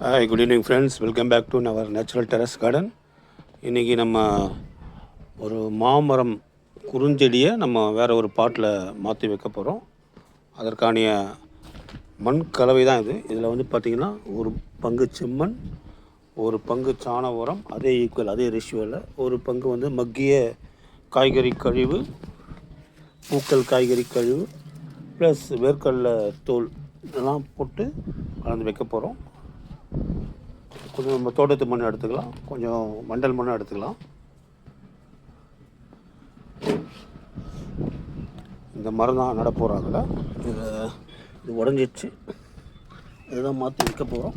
Hi good evening friends welcome back to our natural terrace garden இன்றைக்கி நம்ம ஒரு மாமரம் குறுஞ்செடியை நம்ம வேறு ஒரு பாட்டில் மாற்றி வைக்க போகிறோம் அதற்கான மண் கலவை தான் இது. இதில் வந்து பார்த்திங்கன்னா ஒரு பங்கு செம்மண் ஒரு பங்கு சாண உரம் அதே ஈக்குவல் அதே ரேஷியோவில் ஒரு பங்கு வந்து மக்கிய காய்கறி கழிவு பூக்கள் காய்கறி கழிவு ப்ளஸ் வேர்க்கடலை தோல் இதெல்லாம் போட்டு கலந்து வைக்க போகிறோம் கொஞ்சம் நம்ம தோட்டத்து மண் எடுத்துக்கலாம். கொஞ்சம் மண்டல் மண்ணும் எடுத்துக்கலாம். இந்த மரம் தான் நட இது இது உடஞ்சிடுச்சு இதுதான் மாற்றி விற்க போகிறோம்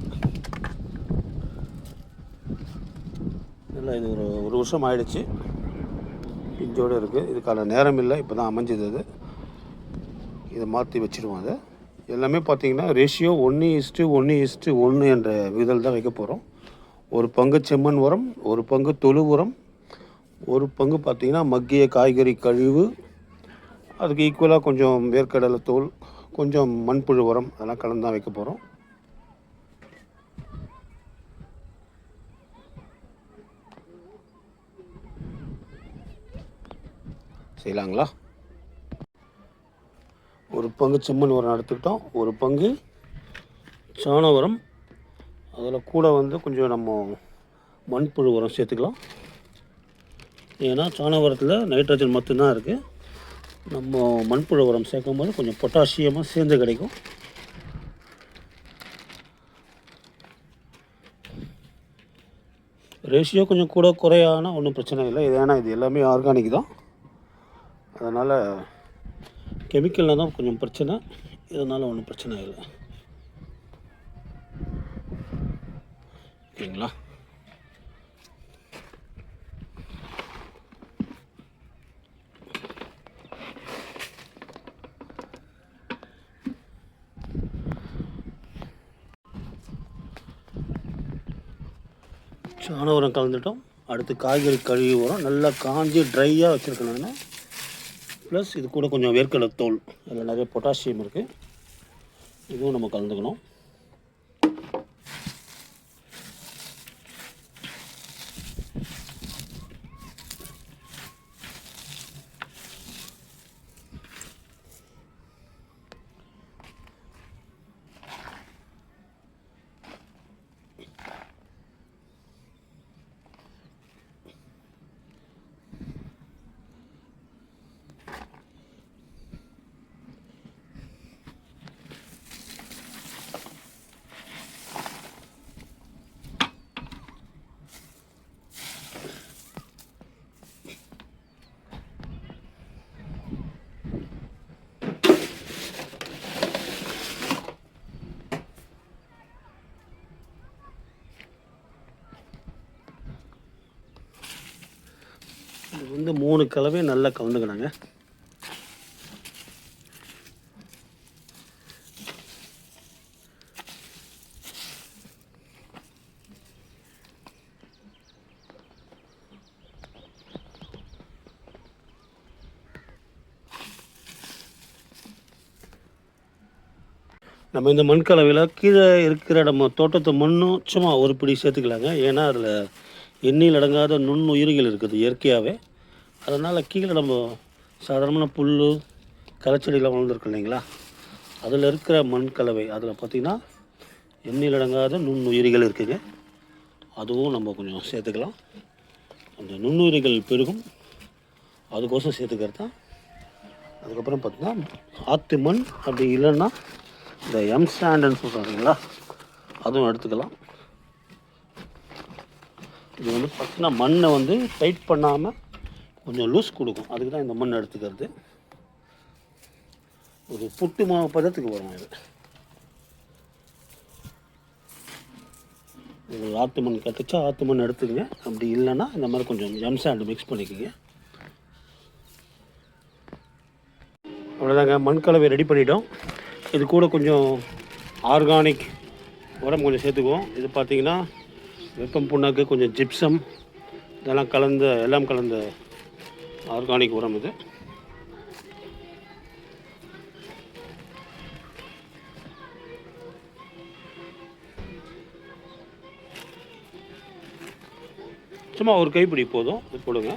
இல்லை இது ஒரு ஒரு வருஷம் ஆயிடுச்சு. பிஞ்சோடு இருக்குது இதுக்கான நேரம் இல்லை. இப்போ தான் அமைஞ்சது அது. இதை மாற்றி வச்சுருவோம் அதை. எல்லாமே பார்த்தீங்கன்னா ரேஷியோ ஒன்று இஸ்ட்டு ஒன்று இஸ்ட்டு ஒன்று என்ற விதல் தான் வைக்க போகிறோம் ஒரு பங்கு செம்மண் உரம் ஒரு பங்கு தொழு உரம் ஒரு பங்கு பார்த்திங்கன்னா மக்கிய காய்கறி கழிவு அதுக்கு ஈக்குவலாக கொஞ்சம் வேர்க்கடலை தோல் கொஞ்சம் மண்புழு உரம் அதெல்லாம் கலந்து தான் வைக்க போகிறோம் செய்யலாங்களா? பங்கு செம்மண் உரம் எடுத்துக்கிட்டோம் ஒரு பங்கு சாண உரம் அதில் கூட வந்து கொஞ்சம் நம்ம மண்புழு உரம் சேர்த்துக்கலாம். ஏன்னா சாண உரத்தில் நைட்ரஜன் மட்டும்தான் இருக்குது நம்ம மண்புழு உரம் சேர்க்கும் போது கொஞ்சம் பொட்டாசியமாக சேர்ந்து கிடைக்கும். ரேஷியோ கொஞ்சம் கூட குறையானா ஒன்றும் பிரச்சனை இல்லை. இது ஏன்னா இது எல்லாமே ஆர்கானிக் தான். அதனால் கெமிக்கலில் தான் கொஞ்சம் பிரச்சனை. இதனால் ஒன்றும் பிரச்சனை இல்லை. ஓகேங்களா? சாண உரம் கலந்துட்டோம். அடுத்து காய்கறி கழுவி உரம் நல்லா காஞ்சி ட்ரையாக வச்சுருக்கணும்னா ப்ளஸ் இது கூட கொஞ்சம் வேர்க்கடலை தோல். அதில் நிறைய பொட்டாசியம் இருக்குது இதுவும் நம்ம கலந்துக்கணும். வந்து மூணு கலவையும் நல்லா கலந்துக்கணுங்க. நம்ம இந்த மண் கலவையில் கீழே இருக்கிற நம்ம தோட்டத்து மண்ணும் சும்மா ஒரு பிடி சேர்த்துக்கலாங்க. ஏன்னா அதில் எண்ணில் அடங்காத நுண்ணுயிரிகள் இருக்குது இயற்கையாகவே அதனால் கீழே நம்ம சாதாரணமான புல் களைச்செடிலாம் வளர்ந்துருக்கு இல்லைங்களா? அதில் இருக்கிற மண் கலவை அதில் பார்த்திங்கன்னா எண்ணில் அடங்காத நுண்ணுயிரிகள் இருக்குதுங்க அதுவும் நம்ம கொஞ்சம் சேர்த்துக்கலாம். அந்த நுண்ணுயிரிகள் பெருகும். அதுக்கோசம் சேர்த்துக்கிறது தான். அதுக்கப்புறம் பார்த்திங்கன்னா ஆற்று மண் அப்படி இல்லைன்னா இந்த எம் சாண்டுன்னு சொல்கிறாங்களா அதுவும் எடுத்துக்கலாம். இது வந்து பார்த்திங்கன்னா மண்ணை வந்து டைட் பண்ணாமல் கொஞ்சம் லூஸ் கொடுக்கும். அதுக்கு தான் இந்த மண் எடுத்துக்கிறது. ஒரு புட்டு மாவு பதத்துக்கு வரும் இது. உங்களுக்கு ஆற்று மண் கற்றுச்சா ஆற்று மண் எடுத்துக்கங்க. அப்படி இல்லைன்னா இந்த மாதிரி கொஞ்சம் எம் சாண்டு மிக்ஸ் பண்ணிக்கோங்க. அவ்வளோதாங்க மண் கலவை ரெடி பண்ணிட்டோம். இது கூட கொஞ்சம் ஆர்கானிக் உரம் கொஞ்சம் சேர்த்துக்குவோம். இது பார்த்தீங்கன்னா வெப்பம் புண்ணாக்கு கொஞ்சம் ஜிப்சம் இதெல்லாம் கலந்த எல்லாம் கலந்த ஆர்கானிக் உரம் இது. சும்மா ஒரு கைப்பிடி போதும் இது போடுங்க.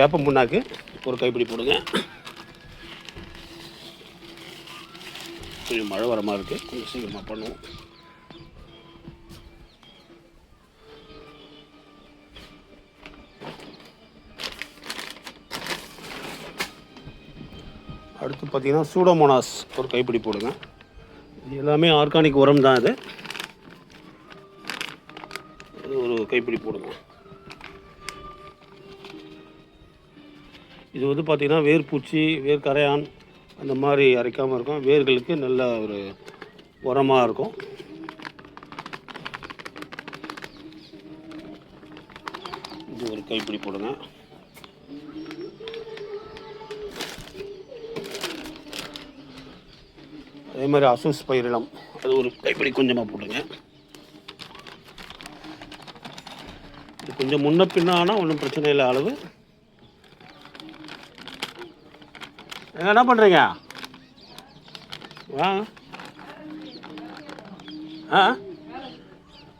வேப்பம் வேப்ப புண்ணாக்கு ஒரு கைப்பிடி போடுங்க. கொஞ்சம் மழை வர மாதிரி இருக்குது கொஞ்சம் சீக்கிரமாக பண்ணுவோம். அடுத்து பார்த்தீங்கன்னா சூடோமோனாஸ் ஒரு கைப்பிடி போடுங்க. இது எல்லாமே ஆர்கானிக் உரம் தான் இது ஒரு கைப்பிடி போடுங்க. இது வந்து பார்த்திங்கன்னா வேர்பூச்சி வேர்க்கரையான் அந்த மாதிரி அரைக்காமல் இருக்கும். வேர்களுக்கு நல்ல ஒரு உரமாக இருக்கும். இது ஒரு கைப்பிடி போடுங்க. அதே மாதிரி அசூஸ் பயிரிடம் அது ஒரு கைப்பிடி கொஞ்சமாக போடுங்க. இது கொஞ்சம் முன்ன பின்ன ஆனால் ஒன்றும் பிரச்சனை இல்லை அளவு. ஏங்க, என்ன பண்ணுறீங்க வாங்க ஆ?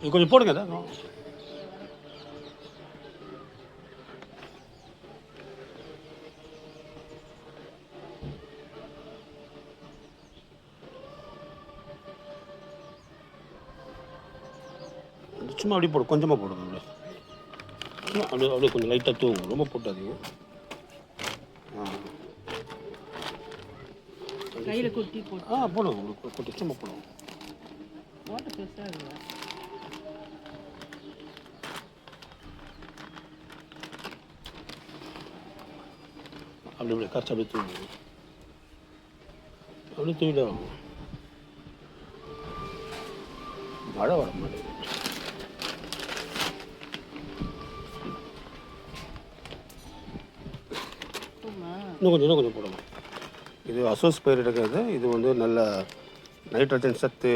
இது கொஞ்சம் போடுங்க தான் சும்மா அப்படியே போடு கொஞ்சமாக போடுங்க அப்படியே. அப்படியே அப்படியே கொஞ்சம் லைட்டாக தூங்கும் ரொம்ப போட்டாதீங்க ஆ கையில் குட்டி போட்டு. ஆ உங்களுக்கு கொட்டி சும்மா போடுங்க. ஓட்ட பெருசாக இல்லை அப்படி இப்படி கரைச்சி அப்படியே தூவிடுங்க அப்படியே தூவிடும் மழை வர மாட்டேங்குது. இன்னும் கொஞ்சம் இன்னும் கொஞ்சம் போடணும் இது அசோஸ் பயிர் எடுக்கிறது. இது வந்து நல்ல நைட்ரஜன் சத்து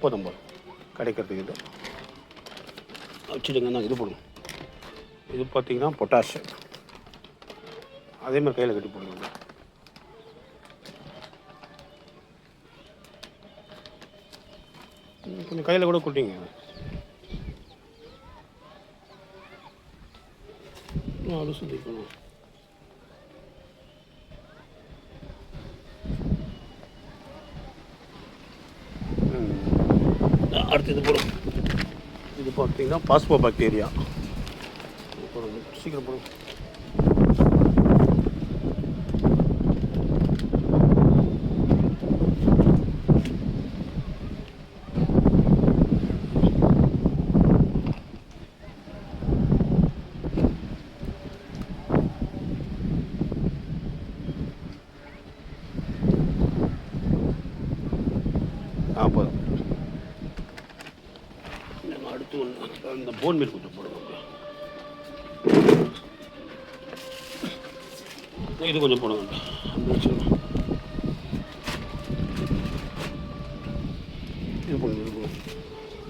போதும் போதும் கிடைக்கிறதுக்கு இது. வச்சுடுங்கன்னா இது போடுங்க. இது பார்த்தீங்கன்னா பொட்டாஷ் அதே மாதிரி கையில் கட்டி போடுங்க. கொஞ்சம் கையில் கூட கொட்டிங்க. அப்படி சுற்றிக்கணும் அடுத்து இது போடும் இது பார்த்தீங்கன்னா பாஸ்போ பாக்டீரியா சீக்கிரம் போடுங்க ஆ போதும் நம்ம அடுத்து ஒன்று இந்த போன் மீல் கொஞ்சம் போடுங்க இது கொஞ்சம் போடுங்க இது போடுங்க இது போடுங்க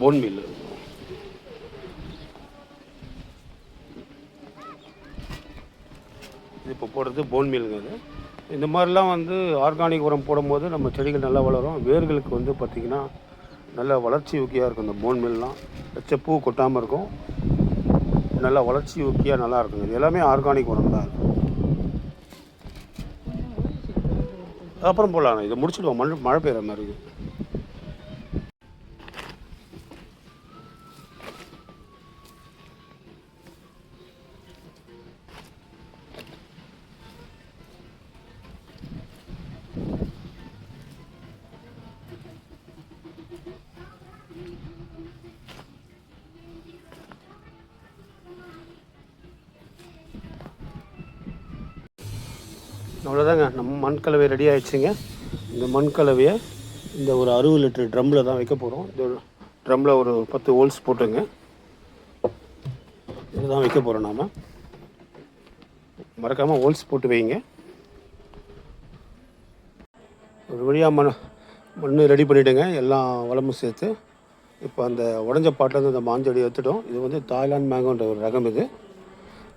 போன் மீல் இது இப்போ போடுறது போன் மீலுங்க அது இந்த மாதிரிலாம் வந்து ஆர்கானிக் உரம் போடும்போது நம்ம செடிகள் நல்லா வளரும். வேர்களுக்கு வந்து பார்த்திங்கன்னா நல்ல வளர்ச்சி ஊக்கியாக இருக்கும் இந்த போன் மீல்லாம் வச்ச பூ கொட்டாமல் இருக்கும். நல்லா வளர்ச்சி ஊக்கியாக நல்லா இருக்குங்க இது எல்லாமே ஆர்கானிக் உரம் தான் அப்புறம் போடலாம். இதை முடிச்சுடுவோம். மழை மழை பெய்கிற மாதிரி இருக்குது அவ்வளோதாங்க நம்ம மண் கலவை ரெடி ஆயிடுச்சுங்க. இந்த மண் கலவையை இந்த ஒரு அறுபது லிட்டர் ட்ரம்மில் தான் வைக்க போகிறோம் இந்த ட்ரம்மில் ஒரு பத்து ஹோல்ஸ் போட்டுங்க. இதுதான் வைக்க போகிறோம் நாம். மறக்காமல் ஹோல்ஸ் போட்டு வைங்க. ஒரு வழியாக மண் மண் ரெடி பண்ணிவிடுங்க எல்லா வளமும் சேர்த்து. இப்போ அந்த உடஞ்ச பாட்டிலேருந்து அந்த மாஞ்செடி எடுத்துட்டோம். இது வந்து தாய்லாந்து மேங்கோன்ற ஒரு ரகம் இது.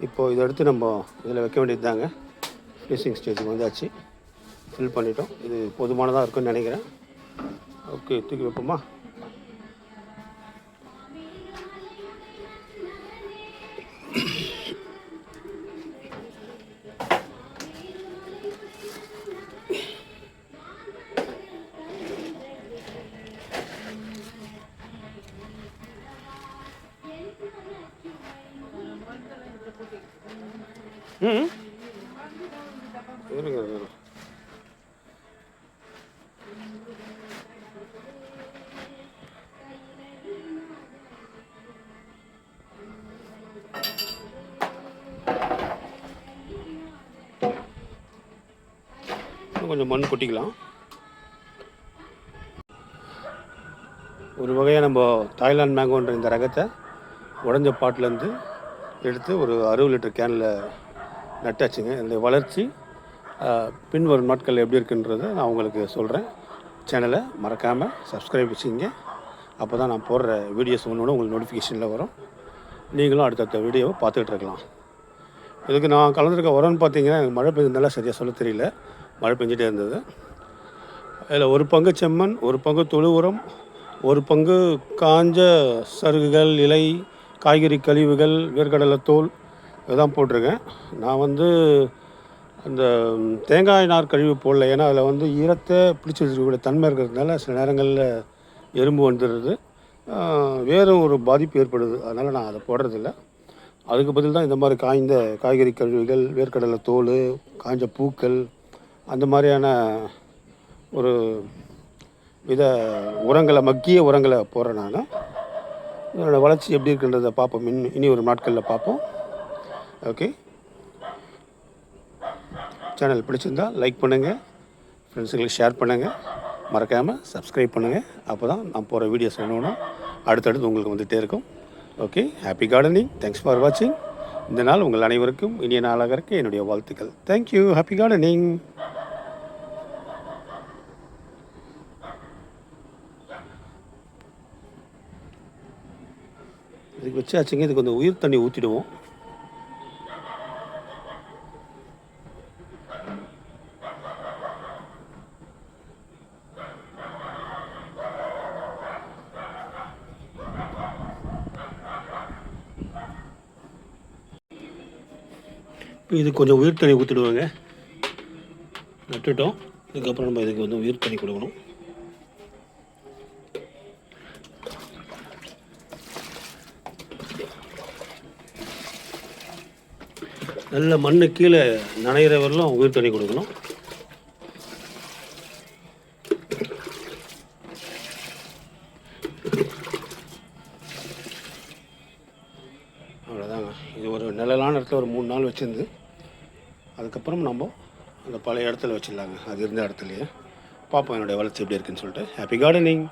இப்போது இதை எடுத்து நம்ம இதில் வைக்க வேண்டியது தாங்க ஃபினிஷிங் ஸ்டேஜுக்கு வந்தாச்சு ஃபில் பண்ணிட்டோம். இது போதுமானதாக இருக்கும்னு நினைக்கிறேன். ஓகே தூக்கி வைப்போமா? ம் இருங்க கொஞ்சம் மண் கொட்டிக்கலாம். ஒரு வகையாக நம்ம தாய்லாந்து மேங்கோன்ற இந்த ரகத்தை உடஞ்ச பாட்டிலேருந்து எடுத்து ஒரு அறுபது லிட்டர் கேனில் நட்டாச்சுங்க. இதனுடைய வளர்ச்சி பின்வரும் நாட்கள் எப்படி இருக்குன்றதை நான் உங்களுக்கு சொல்கிறேன் சேனலை மறக்காமல் சப்ஸ்கிரைப் வச்சுங்க அப்போ தான் நான் போடுற வீடியோஸ் ஒன்று உங்களுக்கு நோட்டிஃபிகேஷனில் வரும். நீங்களும் அடுத்தடுத்த வீடியோவை பார்த்துக்கிட்டு இருக்கலாம். இதுக்கு நான் கலந்துருக்க உரம்னு பார்த்தீங்கன்னா எனக்கு மழை பெஞ்சதுனால சரியாக சொல்ல தெரியல. மழை பெஞ்சிட்டே இருந்தது. அதில் ஒரு பங்கு செம்மண் ஒரு பங்கு தொழு உரம் ஒரு பங்கு காஞ்ச சருகுகள் இலை காய்கறி கழிவுகள் வேர்க்கடலை தோல் இதெல்லாம் போட்டிருக்கேன். நான் வந்து அந்த தேங்காய் நார் கழிவு போடல. ஏன்னா அதில் வந்து ஈரத்தை பிடிச்சி வச்சுருக்கக்கூடிய தன்மை இருக்கிறதுனால சில நேரங்களில் எறும்பு வந்துடுது. வேறும் ஒரு பாதிப்பு ஏற்படுது. அதனால் நான் அதை போடுறதில்ல. அதுக்கு பதில் தான் இந்த மாதிரி காய்ந்த காய்கறி கழிவுகள் வேர்க்கடலை தோல் காய்ஞ்ச பூக்கள் அந்த மாதிரியான ஒரு வித உரங்களை மக்கிய உரங்களை போடுறேன் நான். இதனோட வளர்ச்சி எப்படி இருக்குன்றதை பார்ப்போம். இன் இனி ஒரு நாட்களில் பார்ப்போம். ஓகே? சேனல் பிடிச்சிருந்தா லைக் பண்ணுங்கள் ஃப்ரெண்ட்ஸுங்களுக்கு ஷேர் பண்ணுங்கள் மறக்காமல் சப்ஸ்கிரைப் பண்ணுங்கள் அப்போ தான் நான் போகிற வீடியோஸ் வேணும்னா அடுத்தடுத்து உங்களுக்கு வந்துகிட்டே இருக்கும். Okay happy gardening thanks for வாட்சிங் இந்த நாள் உங்கள் அனைவருக்கும் இனிய நாளாக இருக்க என்னுடைய வாழ்த்துக்கள். தேங்க்யூ ஹாப்பி கார்டனிங் இதுக்கு வச்சாச்சுங்க இதுக்கு கொஞ்சம் உயிர் தண்ணி ஊற்றிடுவோம் இது கொஞ்சம் உயிர் தண்ணி ஊற்றிடுவாங்க நட்டுட்டோம். இதுக்கப்புறம் நம்ம இதுக்கு வந்து உயிர் தண்ணி கொடுக்கணும். நல்ல மண்ணு கீழே நனைகிற வரலும் உயிர் தண்ணி கொடுக்கணும் அவ்வளோதாங்க இது ஒரு நிழலான இடத்துல ஒரு மூணு நாள் வச்சிருந்து அதுக்கப்புறம் நம்ம அந்த பழைய இடத்துல வச்சிடலாங்க அது இருந்த இடத்துலையே. பார்ப்போம் என்னுடைய வளர்ச்சி எப்படி இருக்குன்னு சொல்லிட்டு. Happy gardening